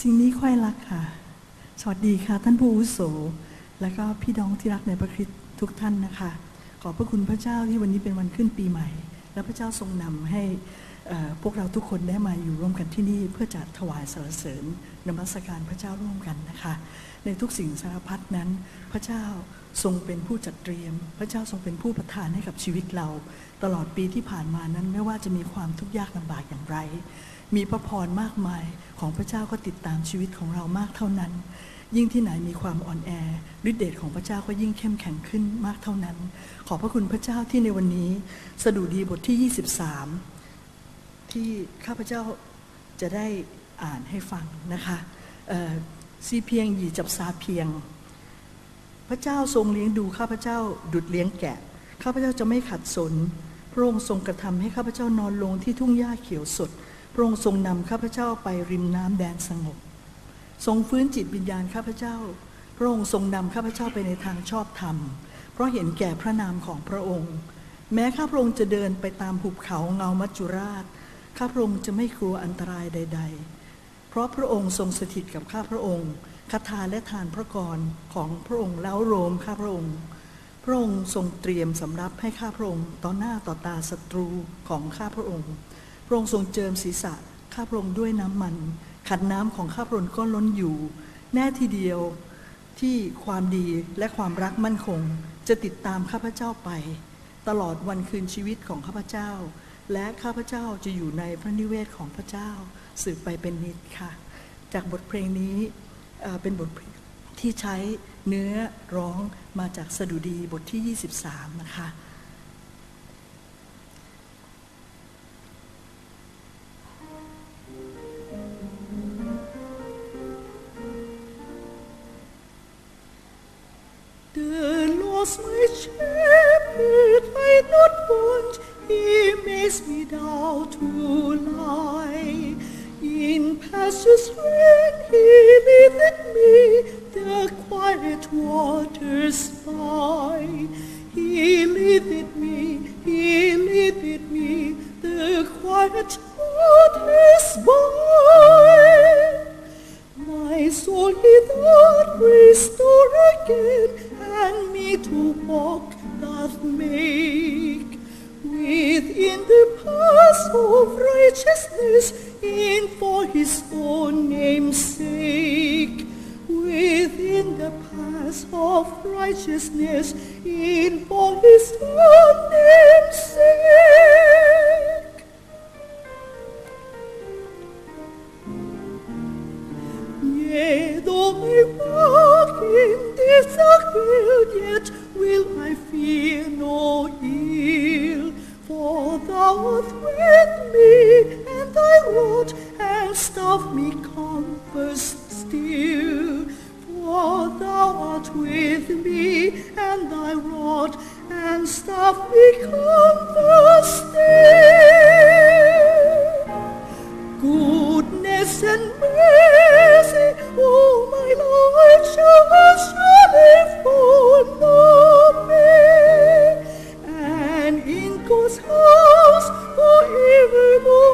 สิ่งนี้ค่อยรักค่ะ สวัสดีค่ะ ท่านผู้อุโส และก็พี่น้องที่รักในพระคริสต์ทุกท่านนะคะ ขอบพระคุณพระเจ้าที่วันนี้เป็นวันขึ้นปีใหม่ และพระเจ้าทรงนำให้ พวกเราทุกคนได้มาอยู่ร่วมกันที่นี่ เพื่อจะถวายสรรเสริญนมัสการพระเจ้าร่วมกันนะคะ ในทุกสิ่งสารพัดนั้น พระเจ้าทรงเป็นผู้จัดเตรียม พระเจ้าทรงเป็นผู้ประทานให้กับชีวิตเรา ตลอดปีที่ผ่านมานั้นไม่ว่าจะมีความทุกข์ยากลำบากอย่างไร มีพระพรมากมายของพระเจ้าก็ติดตามชีวิตของเรามากเท่านั้นยิ่งที่ไหนมีความอ่อนแอฤทธิเดชของพระเจ้าก็ยิ่งเข้มแข็งขึ้นมากเท่านั้น ขอพระคุณพระเจ้าที่ในวันนี้ สดุดีบทที่ 23 ที่ข้าพเจ้าจะได้อ่านให้ฟังนะคะเอ่อซีเพียงหยีจับซาเพียง พระเจ้าทรงเลี้ยงดูข้าพเจ้าดุดเลี้ยงแกะ ข้าพเจ้าจะไม่ขัดสน พระองค์ทรงกระทำให้ข้าพเจ้านอนลงที่ทุ่งหญ้าเขียวสด พระองค์ทรงนำข้าพเจ้าไปริมน้ำแดนสงบ ทรงฟื้นจิตวิญญาณข้าพเจ้า พระองค์ทรงนำข้าพเจ้าไปในทางชอบธรรม เพราะเห็นแก่พระนามของพระองค์ แม้ข้าพระองค์จะเดินไปตามหุบเขาเงามัจจุราช ข้าพระองค์จะไม่กลัวอันตรายใด ๆ เพราะพระองค์ทรงสถิตกับข้าพระองค์คาถาและทานพระกรของพระองค์แล้วโรมข้าพระองค์ พระองค์ทรงเตรียมสำรับให้ข้าพระองค์ต่อหน้าต่อตาศัตรูของข้าพระองค์ พระองค์ทรงเจิมศีรษะข้าพระองค์ด้วยน้ำมัน ขัดน้ำของข้าพระองค์ก็ล้นอยู่ แน่ทีเดียวที่ความดีและความรักมั่นคง จะติดตามข้าพเจ้าไป ตลอดวันคืนชีวิตของข้าพเจ้า และข้าพเจ้าจะอยู่ในพระนิเวศของพระเจ้าสืบไปเป็นนิจค่ะ จากบทเพลงนี้เป็นบทเพลงที่ใช้เนื้อร้องมาจากสดุดีบทที่ 23 นะคะ The Lord's my shepherd, I not want. He makes me down to lie. In pastures green He leadeth me, the quiet waters by. He leadeth me, He leadeth me, the quiet waters by. My soul he doth restore again, and me to walk doth make. Of righteousness, in for his own name's sake. Within the paths of righteousness, in for his own name's sake. Yea, though I walk in this yet will I fear no ill goeth with me, and thy rod hast of me compassed still. For thou art with me, and thy rod and staff me compassed still. Goodness and mercy, all my life shall surely follow me, and in God's house. For every evil